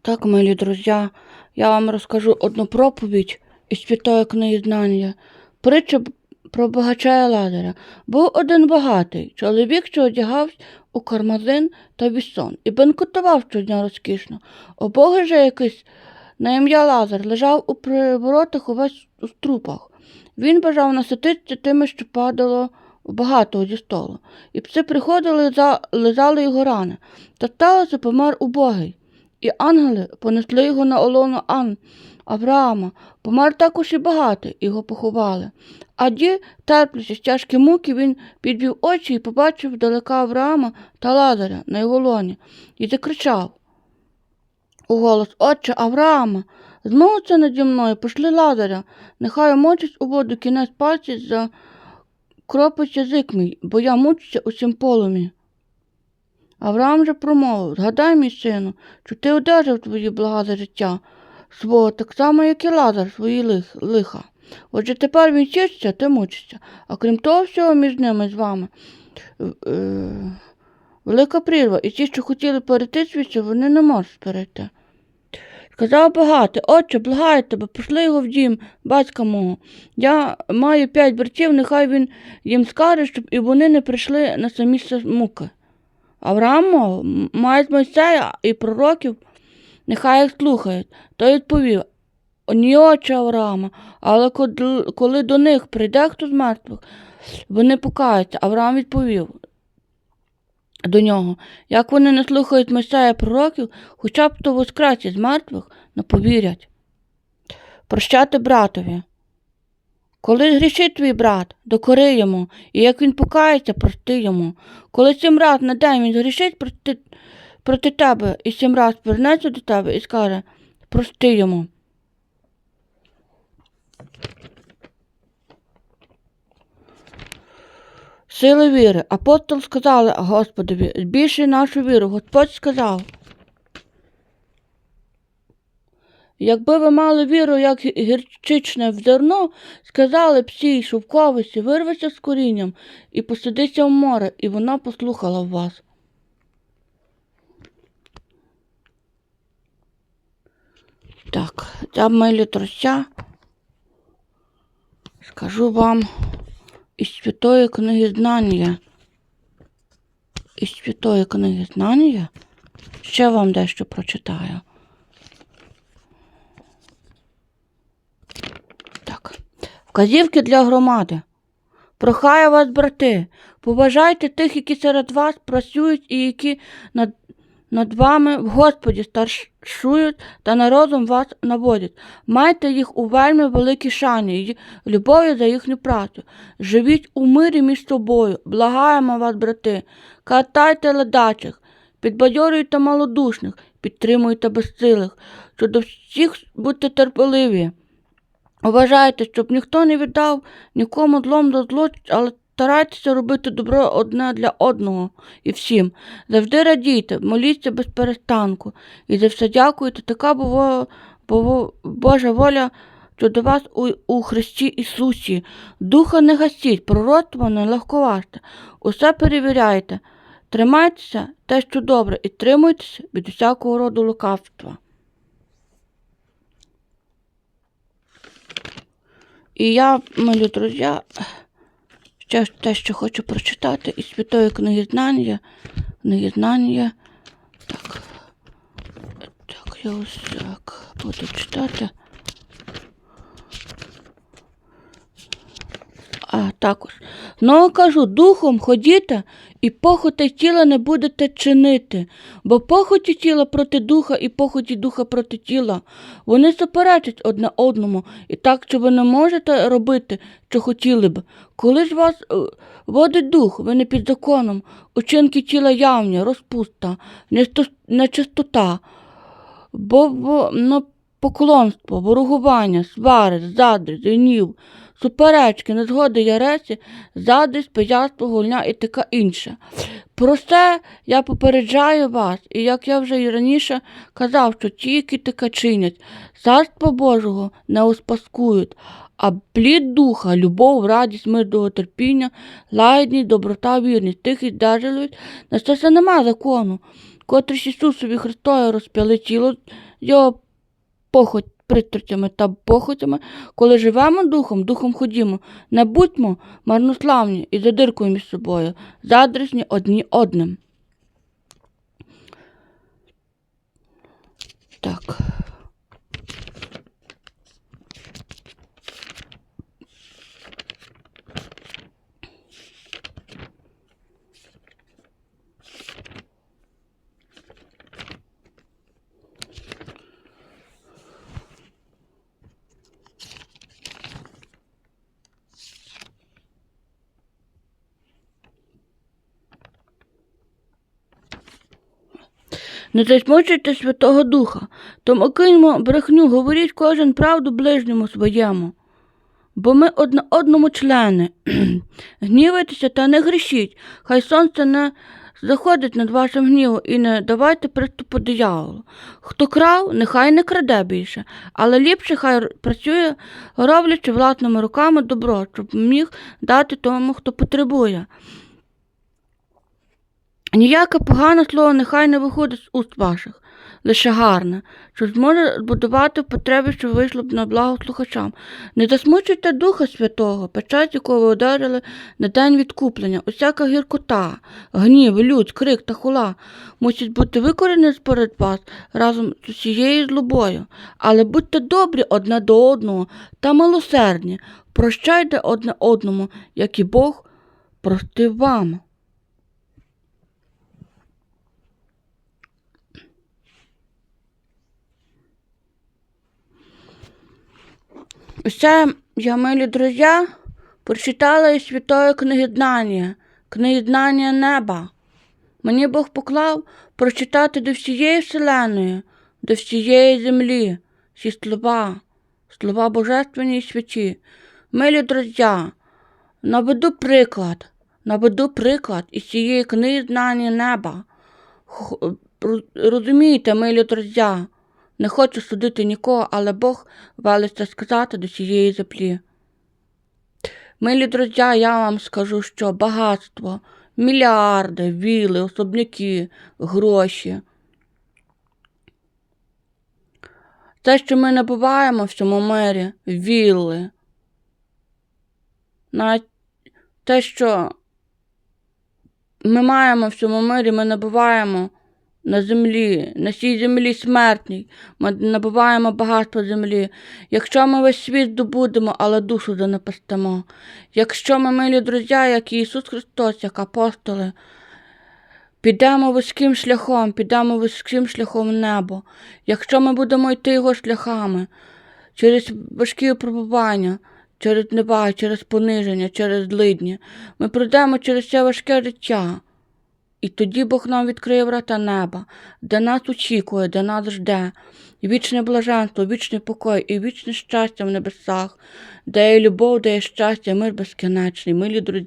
Так, милі друзі, я вам розкажу одну проповідь із святої книги знання. Притча про багача і Лазаря. Був один багатий чоловік, що одягався у кармазин та вісон і бенкотував щодня розкішно. Обогий же якийсь на ім'я Лазар лежав у приворотах увесь у струпах. Він бажав насититися тими, що падало у багатого зі столу. І пси приходили, за- лизали його рани. Та сталося помер убогий. І ангели понесли його на олону Ан Авраама. Помер також і багатий, його поховали. А ді, терплячи тяжкі муки, він підвів очі і побачив далека Авраама та Лазаря на його лоні, і закричав у голос Отче Авраама, це наді мною, пошли Лазаря, нехай мочить у воду кінець пальців за кропить язик мій, бо я мучуся у цім полумі. Авраам же промовив Згадай, мій сину, що ти одержав твої блага за життя свого, так само, як і Лазар свої лих, лиха. Отже, тепер він чиститься, ти мучишся. А крім того всього між ними з вами е, велика прірва, і ті, що хотіли перейти звідси, вони не можуть перейти. Сказав багатий, отче, благаю тебе, пошли його в дім, батька мого. Я маю п'ять братів, нехай він їм скаже, щоб і вони не прийшли на місце муки. Авраам мовив, «М- мають Мойсея і пророків, нехай їх слухають. Той відповів, ні очі Авраама, але коли до них прийде хто з мертвих, вони покаються. Авраам відповів до нього, як вони не слухають Мойсея пророків, хоча б то воскресі з мертвих не повірять. Прощати братові. Коли згрішить твій брат, докори йому, і як він покається, прости йому. Коли сім раз на день він згрішить проти, проти тебе, і сім раз повернеться до тебе і скаже, прости йому. Сили віри. Апостол сказали Господові, збільшуй нашу віру. Господь сказав. Якби ви мали віру, як гірчичне в зерно, сказали б цій шовковисі, вирвися з корінням і посадися в море, і вона послухала вас. Так, я милі трося. Скажу вам із святої книги знання. Із святої книги знання ще вам дещо прочитаю. Так. Вказівки для громади. Прохаю вас, брати, поважайте тих, які серед вас працюють і які над, над вами в Господі старшують та народом вас наводять. Майте їх у вельми великій шані й любові за їхню працю. Живіть у мирі між собою. Благаємо вас, брати, катайте ледачих, підбадьорюйте малодушних, підтримуйте безсилих, що до всіх будьте терпеливі. Вважайте, щоб ніхто не віддав нікому злом до зло, але старайтеся робити добро одне для одного і всім. Завжди радійте, моліться без перестанку і за все дякуйте. Така бува, бува, Божа воля, до вас у, у Христі Ісусі. Духа не гасіть, пророцтво не легковажте. Усе перевіряйте. Тримайтеся те, що добре, і тримуйтеся від усякого роду лукавства. І я, мої друзі, ще те, що хочу прочитати із Святої книги знання. Книги знання. Так. Так, я ось так буду читати. А також. Ну, кажу, духом ходіте і похоти тіла не будете чинити, бо похоті тіла проти духа і похоті духа проти тіла. Вони суперечать одне одному, і так, що ви не можете робити, що хотіли б. Коли ж вас е, водить дух, ви не під законом, учинки тіла явні, розпуста, нечистота, бо, бо ну, поклонство, ворогування, свари, заздрість, гнів, суперечки, незгоди яресі, задрість, пияцтво, гульня і таке інше. Про це я попереджаю вас, і як я вже і раніше казав, що ті, які таке чинять, царство Божого не успаскують, а плід духа, любов, радість, мир, довготерпіння, лагідність, доброта, вірність, тих і державість, на це це нема закону. котрі Ісусові Христові розп'яли тіло його похоть пристрастями та похотями, коли живемо духом, духом ходімо, не будьмо марнославні і задиркуємо між собою, задрісні одні одним. Так. Не засмучуйте Святого Духа, тому киньмо брехню, говоріть кожен правду ближньому своєму. Бо ми одне одному члени. Гнівайтеся та не грішіть, хай сонце не заходить над вашим гнівом і не давайте приступу дияволу. Хто крав, нехай не краде більше, але ліпше хай працює, роблячи власними руками добро, щоб міг дати тому, хто потребує. Ніяке погане слово нехай не виходить з уст ваших, лише гарне, що зможе збудувати в потребі, що вийшло б на благо слухачам. Не засмучуйте Духа Святого, печать, якого ви ударили на день відкуплення. Усяка гіркота, гнів, лють, крик та хула мусять бути викорені според вас разом з усією злобою. Але будьте добрі одне до одного та милосердні, прощайте одне одному, як і Бог простив вам. Ще я, милі друзі, прочитала із святої книги Днання, Днання неба. Мені Бог поклав прочитати до всієї вселеної, до всієї землі, всі слова, слова божественні і святі. Милі друзі, наведу приклад, наведу приклад із цієї книги Знання неба. Розумієте, милі друзі, не хочу судити нікого, але Бог велить це сказати до цієї землі. Милі друзі, я вам скажу, що багатство, мільярди, віли, особняки, гроші. Те, що ми набуваємо в цьому мирі, вілли. Навіть те, що ми маємо в цьому мирі, ми набуваємо на землі, на цій землі смертній, ми набуваємо багатство землі. Якщо ми весь світ здобудемо, але душу занепастимо. Якщо ми, милі друзі, як Ісус Христос, як апостоли, підемо вузьким шляхом, підемо вузьким шляхом в небо. Якщо ми будемо йти його шляхами, через важкі випробування, через неба, через пониження, через злидні, ми пройдемо через це важке життя. І тоді Бог нам відкриє врата неба, де нас очікує, де нас жде, вічне блаженство, вічний покой, і вічне щастя в небесах, де є любов, де є щастя, мир безкінечний, милі друзі.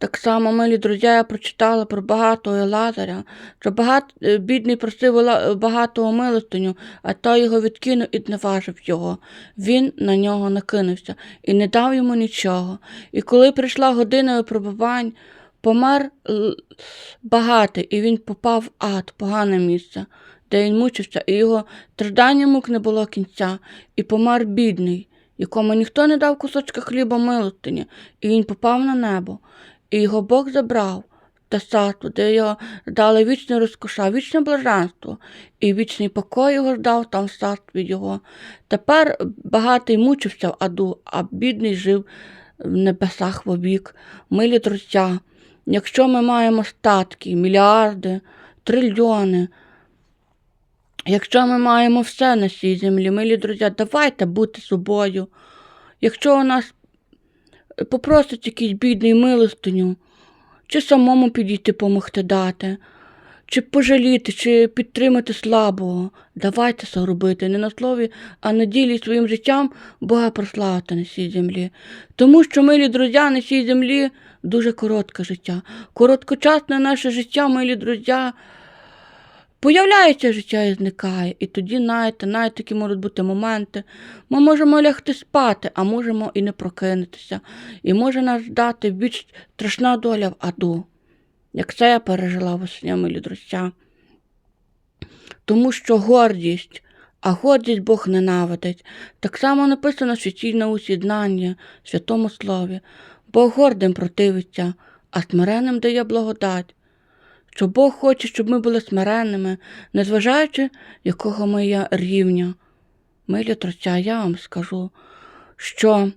Так само, милі друзі, я прочитала про багатого Лазаря, що багат, е, бідний просив багатого милостиню, а той його відкинув і зневажив його. Він на нього накинувся і не дав йому нічого. І коли прийшла година випробувань, помер багатий, і він попав в ад, погане місце, де він мучився, і його страждання мук не було кінця, і помер бідний, якому ніхто не дав кусочка хліба милостині, і він попав на небо, і його Бог забрав те царство, де його дали вічне розкоша, вічне блаженство, і вічний покой його ждав там в царстві його. Тепер багатий мучився в аду, а бідний жив в небесах вовік. Милі друзі, якщо ми маємо статки, мільярди, трильйони, якщо ми маємо все на цій землі, милі друзі, давайте бути собою. Якщо у нас попросить якийсь бідний милостиню, чи самому підійти помогти дати, чи пожаліти, чи підтримати слабого, давайте це не на слові, а на ділі своїм життям Бога прославити на цій землі. Тому що, милі друзі, на цій землі дуже коротке життя. Короткочасне наше життя, милі друзі, Появляється життя і зникає, і тоді, знаєте, навіть такі можуть бути моменти. Ми можемо лягти спати, а можемо і не прокинутися. І може нас ждати більш страшна доля в аду. Як це я пережила весня, милі друзі. Тому що гордість, а гордість Бог ненавидить. Так само написано в знання, в святому слові. Бог гордим противиться, а смиренним дає благодать. Що Бог хоче, щоб ми були смиренними, незважаючи, якого ми є рівня. Милі троця, я вам скажу, що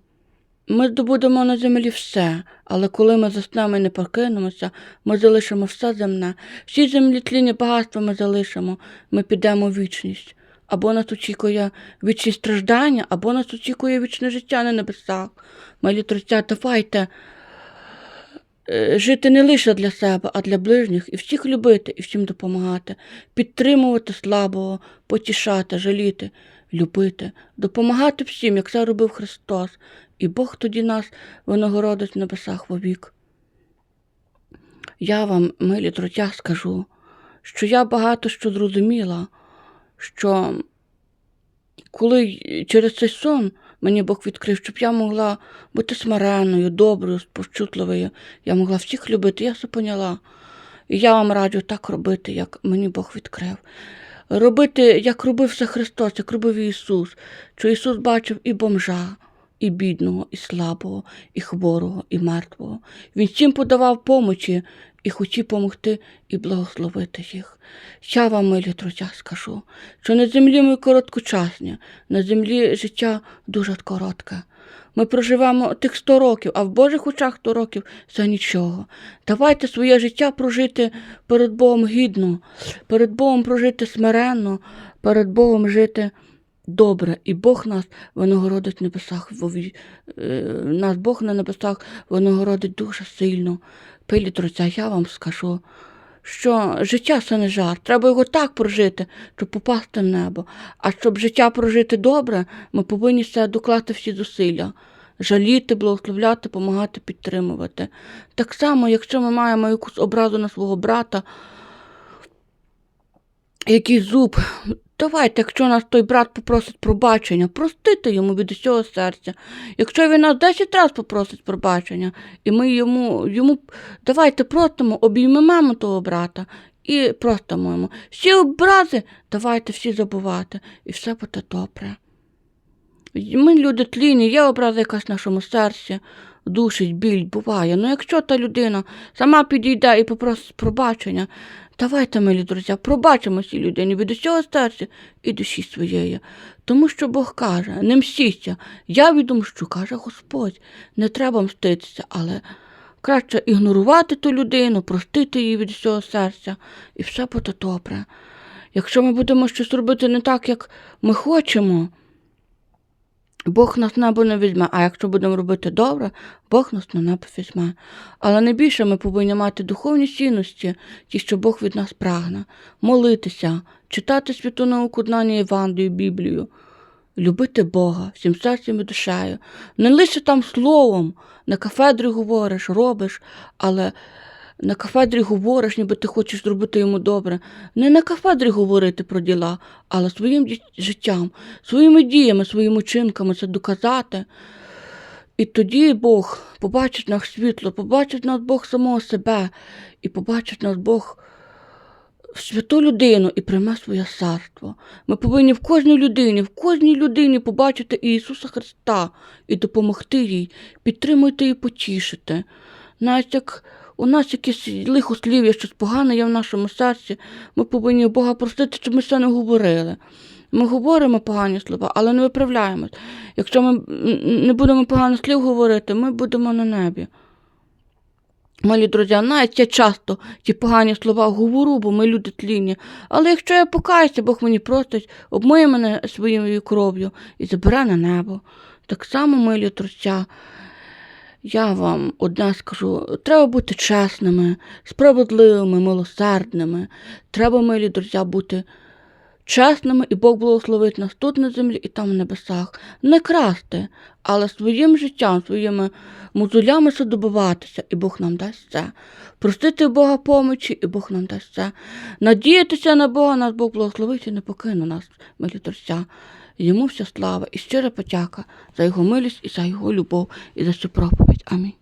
ми здобудемо на землі все, але коли ми заснемо і не покинемося, ми залишимо все земне, всі землі тлінні багатства ми залишимо, ми підемо в вічність. Або нас очікує вічні страждання, або нас очікує вічне життя на небесах. Милі троця, давайте е, жити не лише для себе, а для ближніх, і всіх любити, і всім допомагати, підтримувати слабого, потішати, жаліти, любити, допомагати всім, як це робив Христос, і Бог тоді нас винагородить в небесах вовік. Я вам, милі друзі, скажу, що я багато що зрозуміла, що коли через цей сон мені Бог відкрив, щоб я могла бути смиренною, доброю, спочутливою, я могла всіх любити, я все поняла. І я вам раджу так робити, як мені Бог відкрив. Робити, як робив все Христос, як робив Ісус, що Ісус бачив і бомжа, і бідного, і слабого, і хворого, і мертвого. Він всім подавав помочі і хотів помогти і благословити їх. Я вам, милі друзі, скажу, що на землі ми короткочасні, на землі життя дуже коротке. Ми проживемо тих 100 років, а в Божих очах 100 років це нічого. Давайте своє життя прожити перед Богом гідно, перед Богом прожити смиренно, перед Богом жити добре. І Бог нас винагородить в небесах. е, Нас Бог на небесах винагородить дуже сильно. Пилі друзі, я вам скажу, що життя це не жарт. Треба його так прожити, щоб попасти в небо. А щоб життя прожити добре, ми повинні все докласти всі зусилля. Жаліти, благословляти, допомагати, підтримувати. Так само, якщо ми маємо якусь образу на свого брата, якийсь зуб, давайте, якщо нас той брат попросить пробачення, простити йому від усього серця. Якщо він нас 10 разів попросить пробачення, і ми йому, йому давайте простимо, обіймемо того брата і простимо йому. Всі образи давайте всі забувати, і все буде добре. Ми люди тлінні, є образа якась в нашому серці, душить, біль, буває. Ну якщо та людина сама підійде і попросить пробачення, давайте, милі друзі, пробачимо цій людині від усього серця і душі своєї. Тому що Бог каже, не мстіться, я відомщу, каже Господь, не треба мститися, але краще ігнорувати ту людину, простити її від усього серця, і все буде добре. Якщо ми будемо щось робити не так, як ми хочемо, Бог нас небо не візьме, а якщо будемо робити добре, Бог нас на небо візьме. Але найбільше ми повинні мати духовні цінності, ті, що Бог від нас прагне, молитися, читати святу науку знання Євангелію, Біблію, любити Бога всім серцем і душею. Не лише там словом, на кафедрі говориш, робиш, але на кафедрі говориш, ніби ти хочеш зробити йому добре. Не на кафедрі говорити про діла, але своїм життям, своїми діями, своїми учинками це доказати. І тоді Бог побачить нас світло, побачить нас Бог самого себе, і побачить нас Бог в святу людину і прийме своє царство. Ми повинні в кожній людині, в кожній людині побачити Ісуса Христа і допомогти їй, підтримуйте і потішити. Навіть як у нас якесь лихослів'я, щось погане є в нашому серці, ми повинні Бога простити, щоб ми це не говорили. Ми говоримо погані слова, але не виправляємось. Якщо ми не будемо поганих слів говорити, ми будемо на небі. Малі друзі, навіть я часто ті погані слова говорю, бо ми люди тлінні. Але якщо я покаюся, Бог мені простить, обмиє мене своєю кров'ю і забере на небо. Так само, милі друзі, я вам одне скажу: треба бути чесними, справедливими, милосердними. Треба, милі друзі, бути чесними, і Бог благословить нас тут на землі і там в небесах. Не красти, але своїм життям, своїми мозолями все добиватися, і Бог нам дасть це. Простити Бога помочі, і Бог нам дасть це. Надіятися на Бога, нас Бог благословить і не покине нас, милі друзі. Йому вся слава і щира подяка за його милість і за його любов і за цю проповідь. Амінь.